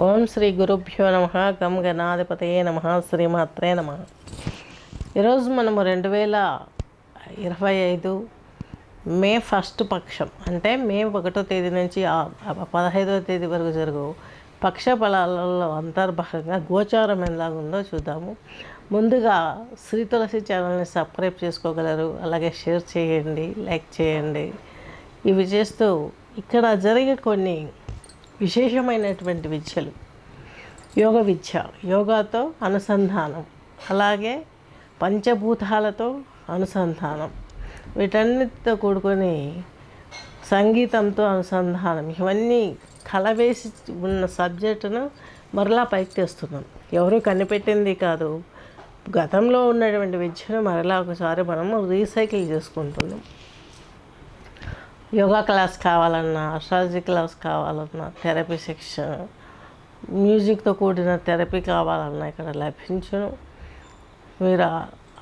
ఓం శ్రీ గురుభ్యో నమ గం గణాధిపతయే నమ శ్రీమాత్రే నమ. ఈరోజు మనము రెండు వేల ఇరవై ఐదు మే ఫస్ట్ పక్షం అంటే మే ఒకటో తేదీ నుంచి పదహైదో పదహైదవ తేదీ వరకు జరుగు పక్ష ఫలాలలో అంతర్భాగంగా గోచారం ఎలాగుందో చూద్దాము. ముందుగా శ్రీ తులసి ఛానల్ని సబ్స్క్రైబ్ చేసుకోగలరు అలాగే షేర్ చేయండి లైక్ చేయండి. ఇవి చేస్తూ ఇక్కడ జరిగే కొన్ని విశేషమైనటువంటి విద్యలు. యోగ విద్య యోగాతో అనుసంధానం అలాగే పంచభూతాలతో అనుసంధానం. వీటన్నిటితో కూడుకొని సంగీతంతో అనుసంధానం. ఇవన్నీ కలవేసి ఉన్న సబ్జెక్టును మరలా పైకి తెస్తున్నాం. ఎవరు కనిపెట్టింది కాదు. గతంలో ఉన్నటువంటి విద్యను మరలా ఒకసారి మనము రీసైకిల్ చేసుకుంటున్నాం. యోగా క్లాస్ కావాలన్నా అస్ట్రాలజీ క్లాస్ కావాలన్నా థెరపీ సెక్షన్ మ్యూజిక్తో కూడిన థెరపీ కావాలన్నా ఇక్కడ లభించును. మీరు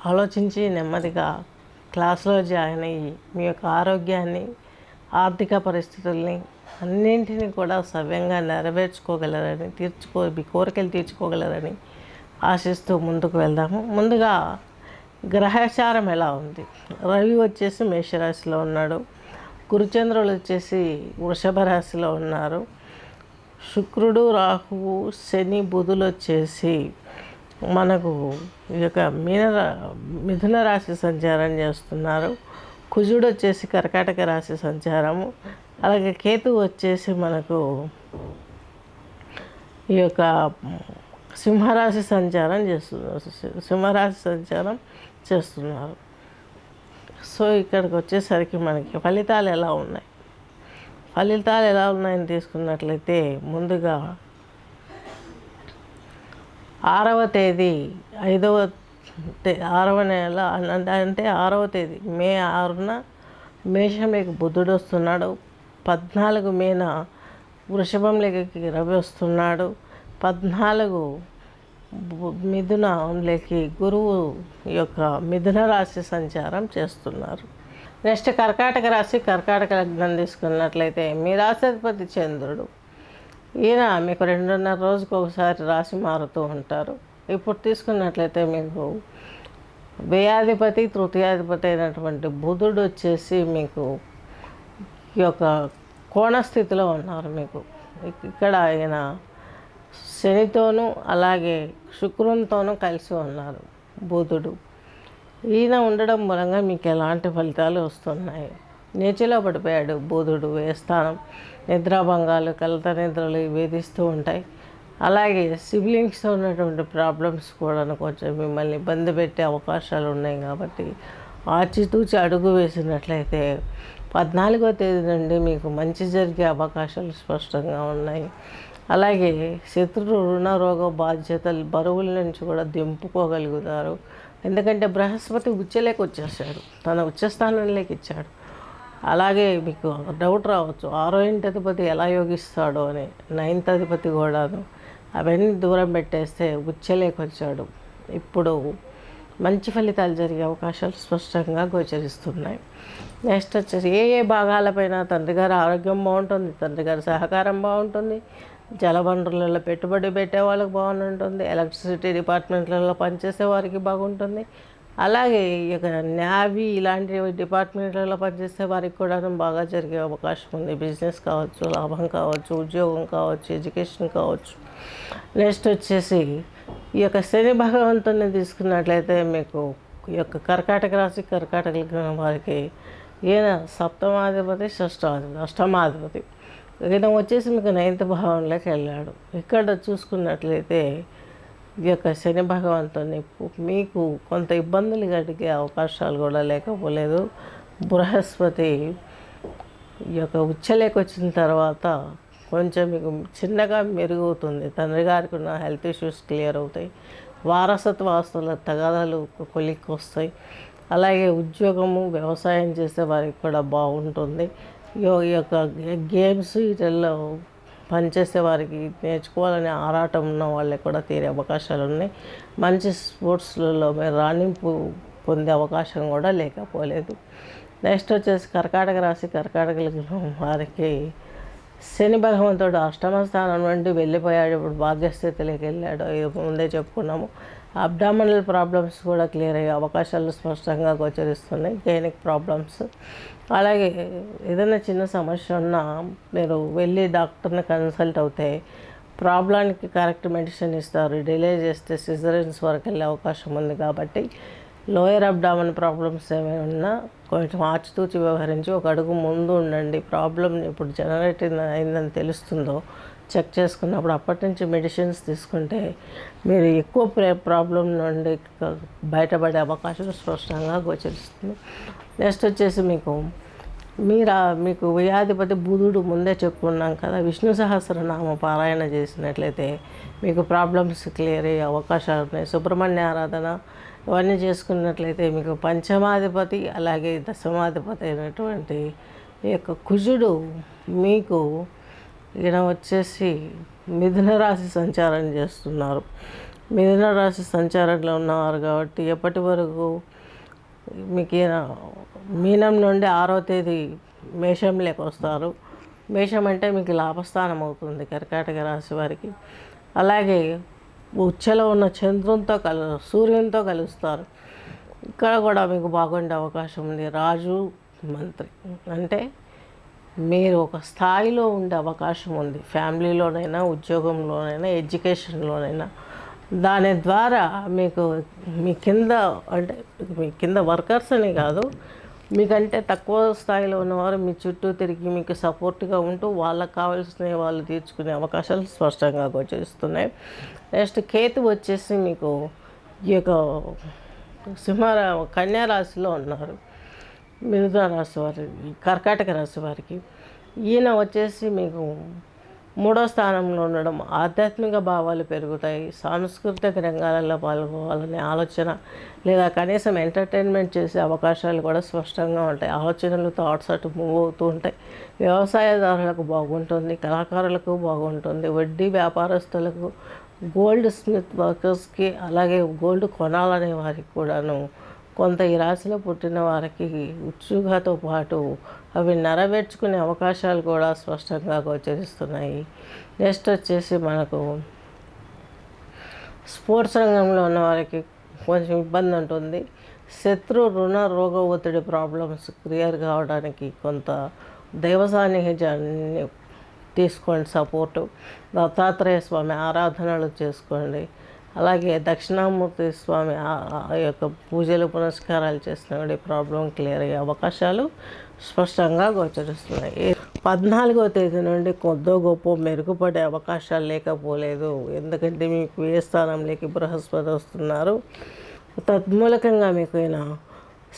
ఆలోచించి నెమ్మదిగా క్లాస్లో జాయిన్ అయ్యి మీ యొక్క ఆరోగ్యాన్ని ఆర్థిక పరిస్థితుల్ని అన్నింటినీ కూడా సవ్యంగా నెరవేర్చుకోగలరని తీర్చుకో మీ కోరికలు తీర్చుకోగలరని ఆశిస్తూ ముందుకు వెళ్దాము. ముందుగా గ్రహచారం ఎలా ఉంది? రవి వచ్చేసి మేషరాశిలో ఉన్నాడు. గురుచంద్రులు వచ్చేసి వృషభ రాశిలో ఉన్నారు. శుక్రుడు రాహువు శని బుధులు వచ్చేసి మనకు ఈ యొక్క మీన మిథున రాశి సంచారం చేస్తున్నారు. కుజుడు వచ్చేసి కర్కాటక రాశి సంచారము అలాగే కేతు వచ్చేసి మనకు ఈ యొక్క సింహరాశి సంచారం చేస్తున్నారు సింహరాశి సంచారం చేస్తున్నారు. సో ఇక్కడికి వచ్చేసరికి మనకి ఫలితాలు ఎలా ఉన్నాయి? ఫలితాలు ఎలా ఉన్నాయని తీసుకున్నట్లయితే ముందుగా ఆరవ తేదీ ఐదవ తే ఆరవ నెల అంటే ఆరవ తేదీ మే ఆరున మేషంలోకి బుద్ధుడు వస్తున్నాడు. పద్నాలుగు మేన వృషభంలోకి రవి వస్తున్నాడు. పద్నాలుగు మిథునంలోకి గురువు యొక్క మిథున రాశి సంచారం చేస్తున్నారు. నెక్స్ట్ కర్కాటక రాశి కర్కాటక లగ్నం తీసుకున్నట్లయితే మీ రాశాధిపతి చంద్రుడు. ఈయన మీకు రెండున్నర రోజుకు ఒకసారి రాశి మారుతూ ఉంటారు. ఇప్పుడు తీసుకున్నట్లయితే మీకు వ్యయాధిపతి తృతీయాధిపతి అయినటువంటి బుధుడు వచ్చేసి మీకు ఈ యొక్క కోణ స్థితిలో ఉన్నారు. మీకు ఇక్కడ ఆయన శనితోనూ అలాగే శుక్రునితోనూ కలిసి ఉన్నారు బుధుడు. ఈయన ఉండడం మూలంగా మీకు ఎలాంటి ఫలితాలు వస్తున్నాయి? నేచిలో పడిపోయాడు బుధుడు. వేస్థానం నిద్రాభంగాలు కలత నిద్రలు ఇవి వేధిస్తూ ఉంటాయి. అలాగే సిబ్లింగ్స్తో ఉన్నటువంటి ప్రాబ్లమ్స్ కూడా కొంచెం మిమ్మల్ని ఇబ్బంది పెట్టే అవకాశాలు ఉన్నాయి కాబట్టి ఆచితూచి అడుగు వేసినట్లయితే పద్నాలుగో తేదీ నుండి మీకు మంచి జరిగే అవకాశాలు స్పష్టంగా ఉన్నాయి. అలాగే శత్రు రుణరోగ బాధ్యతలు బరువుల నుంచి కూడా దింపుకోగలుగుతారు. ఎందుకంటే బృహస్పతి ఉచ్చలేకి వచ్చేసాడు. తన ఉచ్చస్థానంలోకి ఇచ్చాడు. అలాగే మీకు డౌట్ రావచ్చు. ఆరో ఇంటి అధిపతి ఎలా యోగిస్తాడో అని. నైన్త్ అధిపతి కూడాను అవన్నీ దూరం పెట్టేస్తే ఉచ్చలేకి వచ్చాడు. ఇప్పుడు మంచి ఫలితాలు జరిగే అవకాశాలు స్పష్టంగా గోచరిస్తున్నాయి. నెక్స్ట్ వచ్చేసి ఏ ఏ భాగాలపైన తండ్రి గారి ఆరోగ్యం బాగుంటుంది తండ్రి గారి సహకారం బాగుంటుంది జలవనరులలో పెట్టుబడి పెట్టే వాళ్ళకి బాగుంటుంది ఎలక్ట్రిసిటీ డిపార్ట్మెంట్లలో పనిచేసే వారికి బాగుంటుంది. అలాగే ఇక యొక్క ఇలాంటి డిపార్ట్మెంట్లలో పనిచేసే వారికి కూడా బాగా జరిగే అవకాశం ఉంది. బిజినెస్ కావచ్చు లాభం కావచ్చు ఉద్యోగం కావచ్చు ఎడ్యుకేషన్ కావచ్చు. నెక్స్ట్ వచ్చేసి ఈ యొక్క శని భగవంతుని తీసుకున్నట్లయితే మీకు ఈ యొక్క కర్కాటక రాశి కర్కాటక వారికి ఈయన సప్తమాధిపతి షష్టాధిపతి అష్టమాధిపతి. ఈయన వచ్చేసి మీకు నైన్త్ భావంలోకి వెళ్ళాడు. ఇక్కడ చూసుకున్నట్లయితే ఈ యొక్క శని భగవంతుని మీకు కొంత ఇబ్బందులు గడిగే అవకాశాలు కూడా లేకపోలేదు. బృహస్పతి ఈ యొక్క ఉచ్చలేకి వచ్చిన తర్వాత కొంచెం మీకు చిన్నగా మెరుగవుతుంది తండ్రి గారికి ఉన్న హెల్త్ ఇష్యూస్ క్లియర్ అవుతాయి. వారసత్వ ఆస్తుల తగాదాలు కొలిక్కి వస్తాయి. అలాగే ఉద్యోగము వ్యవసాయం చేసే వారికి కూడా బాగుంటుంది. యొక్క గేమ్స్ వీటిల్లో పనిచేసే వారికి నేర్చుకోవాలనే ఆరాటం ఉన్న వాళ్ళకి కూడా తీరే అవకాశాలు ఉన్నాయి. మంచి స్పోర్ట్స్లలో మీరు రాణింపు పొందే అవకాశం కూడా లేకపోలేదు. నెక్స్ట్ వచ్చేసి కర్కాటక రాశి కర్కాటక వారికి శని భగవంతుడు అష్టమ స్థానం నుండి వెళ్ళిపోయాడు. ఇప్పుడు భాగ్యస్థితిలోకి వెళ్ళాడు. ముందే చెప్పుకున్నాము. అబ్డామినల్ ప్రాబ్లమ్స్ కూడా క్లియర్ అయ్యే అవకాశాలు స్పష్టంగా గోచరిస్తున్నాయి. గైనిక్ ప్రాబ్లమ్స్ అలాగే ఏదైనా చిన్న సమస్య ఉన్నా మీరు వెళ్ళి డాక్టర్ని కన్సల్ట్ అవుతే ప్రాబ్లానికి కరెక్ట్ మెడిసిన్ ఇస్తారు. డిలే చేస్తే సిజరెన్స్ వరకు వెళ్ళే అవకాశం ఉంది కాబట్టి లోయర్ అబ్డామన్ ప్రాబ్లమ్స్ ఏమైనా ఉన్నా కొంచెం ఆచితూచి వ్యవహరించి ఒక అడుగు ముందు ఉండండి. ప్రాబ్లం ఇప్పుడు జనరేట్ అయిందని తెలుస్తుందో చెక్ చేసుకున్నప్పుడు అప్పటి నుంచి మెడిసిన్స్ తీసుకుంటే మీరు ఎక్కువ ప్రాబ్లం నుండి బయటపడే అవకాశం స్పష్టంగా గోచరిస్తుంది. నెక్స్ట్ వచ్చేసి మీకు మీరు మీకు వ్యాధిపతి బుధుడు ముందే చెప్పుకున్నాం కదా విష్ణు సహస్రనామ పారాయణ చేసినట్లయితే మీకు ప్రాబ్లమ్స్ క్లియర్ అయ్యే అవకాశాలు ఉన్నాయి. సుబ్రహ్మణ్య ఆరాధన ఇవన్నీ చేసుకున్నట్లయితే మీకు పంచమాధిపతి అలాగే దశమాధిపతి అయినటువంటి ఈ యొక్క కుజుడు మీకు ఈయన వచ్చేసి మిథున రాశి సంచారం చేస్తున్నారు. మిథున రాశి సంచారంలో ఉన్నవారు కాబట్టి ఎప్పటి వరకు మీకు ఈయన మీనం నుండి ఆరో తేదీ మేషంలోకి వస్తారు. మేషం అంటే మీకు లాభస్థానం అవుతుంది కర్కాటక రాశి వారికి. అలాగే ఉచ్చలో ఉన్న చంద్రునితో కలు సూర్యునితో కలుస్తారు. ఇక్కడ కూడా మీకు బాగుండే అవకాశం ఉంది. రాజు మంత్రి. అంటే మీరు ఒక స్థాయిలో ఉండే అవకాశం ఉంది. ఫ్యామిలీలోనైనా ఉద్యోగంలోనైనా ఎడ్యుకేషన్లోనైనా. దాని ద్వారా మీకు మీ కింద అంటే మీ కింద వర్కర్స్ అని కాదు మీకంటే తక్కువ స్థాయిలో ఉన్నవారు మీ చుట్టూ తిరిగి మీకు సపోర్ట్గా ఉంటూ వాళ్ళకి కావాల్సిన వాళ్ళు తీర్చుకునే అవకాశాలు స్పష్టంగా గోచరిస్తున్నాయి నెక్స్ట్ కేతు వచ్చేసి మీకు ఈ యొక్క సింహరా కన్యారాశిలో ఉన్నారు. మిథున రాశి వారి కర్కాటక రాశి వారికి. ఈయన వచ్చేసి మీకు మూడో స్థానంలో ఉండడం ఆధ్యాత్మిక భావాలు పెరుగుతాయి. సాంస్కృతిక రంగాలలో పాల్గొవాలనే ఆలోచన లేదా కనీసం ఎంటర్టైన్మెంట్ చేసే అవకాశాలు కూడా స్పష్టంగా ఉంటాయి. ఆలోచనలు థాట్స్ అటు మూవ్ అవుతూ ఉంటాయి. వ్యవసాయదారులకు బాగుంటుంది కళాకారులకు బాగుంటుంది వడ్డీ వ్యాపారస్తులకు గోల్డ్ స్మిత్ వర్కర్స్కి అలాగే గోల్డ్ కొనాలనే వారికి కూడాను కొంత ఈ రాశిలో పుట్టిన వారికి ఉత్సుకతో పాటు అవి నెరవేర్చుకునే అవకాశాలు కూడా స్పష్టంగా గోచరిస్తున్నాయి. నెక్స్ట్ వచ్చేసి మనకు స్పోర్ట్స్ రంగంలో ఉన్న వారికి కొంచెం ఇబ్బంది ఉంటుంది. శత్రు రుణ రోగ ఒత్తిడి ప్రాబ్లమ్స్ క్లియర్ కావడానికి కొంత దైవ సాన్నిహిత్యాన్ని తీసుకోండి సపోర్టు. దత్తాత్రేయ స్వామి ఆరాధనలు చేసుకోండి. అలాగే దక్షిణామూర్తి స్వామి ఆ- ఆ యొక్క పూజలు పునస్కారాలు చేసినప్పుడు ఈ ప్రాబ్లం క్లియర్ అయ్యే అవకాశాలు స్పష్టంగా గోచరిస్తున్నాయి. పద్నాలుగో తేదీ నుండి కొద్దో గొప్ప మెరుగుపడే అవకాశాలు లేకపోలేదు. ఎందుకంటే మీకు ఏ స్థానంలోకి బృహస్పతి వస్తున్నారు. తద్మూలకంగా మీకు ఈయన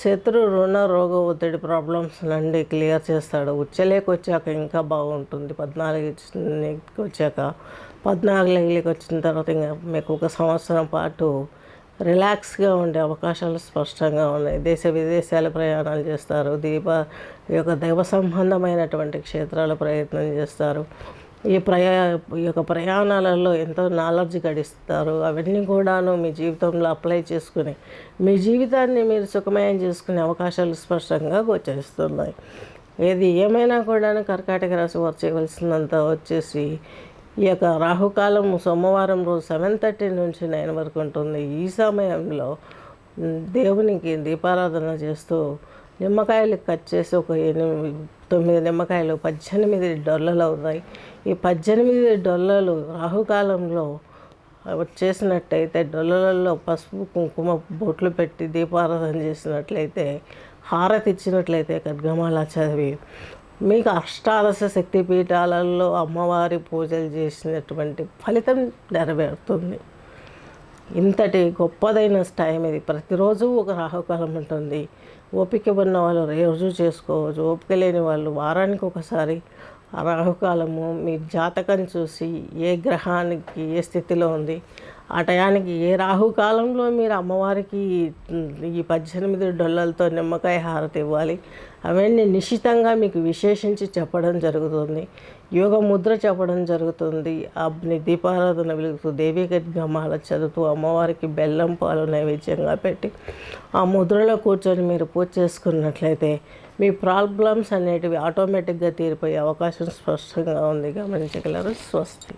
శత్రు రుణ రోగ ఒత్తిడి ప్రాబ్లమ్స్ నుండి క్లియర్ చేస్తాడు. ఉచ్చలేకొచ్చాక ఇంకా బాగుంటుంది. పద్నాలుగు వచ్చాక పద్నాలుగు వచ్చిన తర్వాత ఇంకా మీకు ఒక సంవత్సరం పాటు రిలాక్స్గా ఉండే అవకాశాలు స్పష్టంగా ఉన్నాయి. దేశ విదేశాల ప్రయాణాలు చేస్తారు. దీప ఈ యొక్క దైవ సంబంధమైనటువంటి క్షేత్రాల ప్రయత్నం చేస్తారు. ఈ ప్రయా ఈ యొక్క ప్రయాణాలలో ఎంతో నాలెడ్జ్ గడిస్తారు. అవన్నీ కూడాను మీ జీవితంలో అప్లై చేసుకుని మీ జీవితాన్ని మీరు సుఖమయం చేసుకునే అవకాశాలు స్పష్టంగా గోచరిస్తున్నాయి. ఏది ఏమైనా కూడా కర్కాటక రాశి వారు చేయవలసినంత వచ్చేసి ఈ యొక్క రాహుకాలం సోమవారం రోజు సెవెన్ థర్టీ నుంచి నైన్ వరకు ఉంటుంది. ఈ సమయంలో దేవునికి దీపారాధన చేస్తూ నిమ్మకాయలు కట్ చేసి ఒక ఎనిమిది తొమ్మిది నిమ్మకాయలు పద్దెనిమిది డొల్లలు అవుతాయి ఈ పద్దెనిమిది డొల్లలు రాహుకాలంలో చేసినట్టయితే డొల్లలలో పసుపు కుంకుమ బొట్లు పెట్టి దీపారాధన చేసినట్లయితే హారతి ఇచ్చినట్లయితే ఖడ్గమాల చదివి మీకు అష్టాదశ శక్తి పీఠాలలో అమ్మవారి పూజలు చేసినటువంటి ఫలితం నెరవేరుతుంది. ఇంతటి గొప్పదైన టైం ఇది. ప్రతిరోజు ఒక రాహుకాలం ఉంటుంది. ఓపిక ఉన్న వాళ్ళు రోజు చేసుకోవచ్చు. ఓపిక లేని వాళ్ళు వారానికి ఒకసారి ఆ రాహుకాలము మీ జాతకం చూసి ఏ గ్రహానికి ఏ స్థితిలో ఉంది ఆ టయానికి ఏ రాహుకాలంలో మీరు అమ్మవారికి ఈ పద్దెనిమిది డొల్లలతో నిమ్మకాయ హారతి ఇవ్వాలి? అవన్నీ నిశ్చితంగా మీకు విశేషించి చెప్పడం జరుగుతుంది. యోగ ముద్ర చెప్పడం జరుగుతుంది. అగ్ని దీపారాధన వెలుగుతూ దేవీ గమాల చదువుతూ అమ్మవారికి బెల్లం పాలు నైవేద్యంగా పెట్టి ఆ ముద్రలో కూర్చొని మీరు పూజ చేసుకున్నట్లయితే మీ ప్రాబ్లమ్స్ అనేటివి ఆటోమేటిక్గా తీరిపోయే అవకాశం స్పష్టంగా ఉంది. గమనించగలరు. స్వస్తి.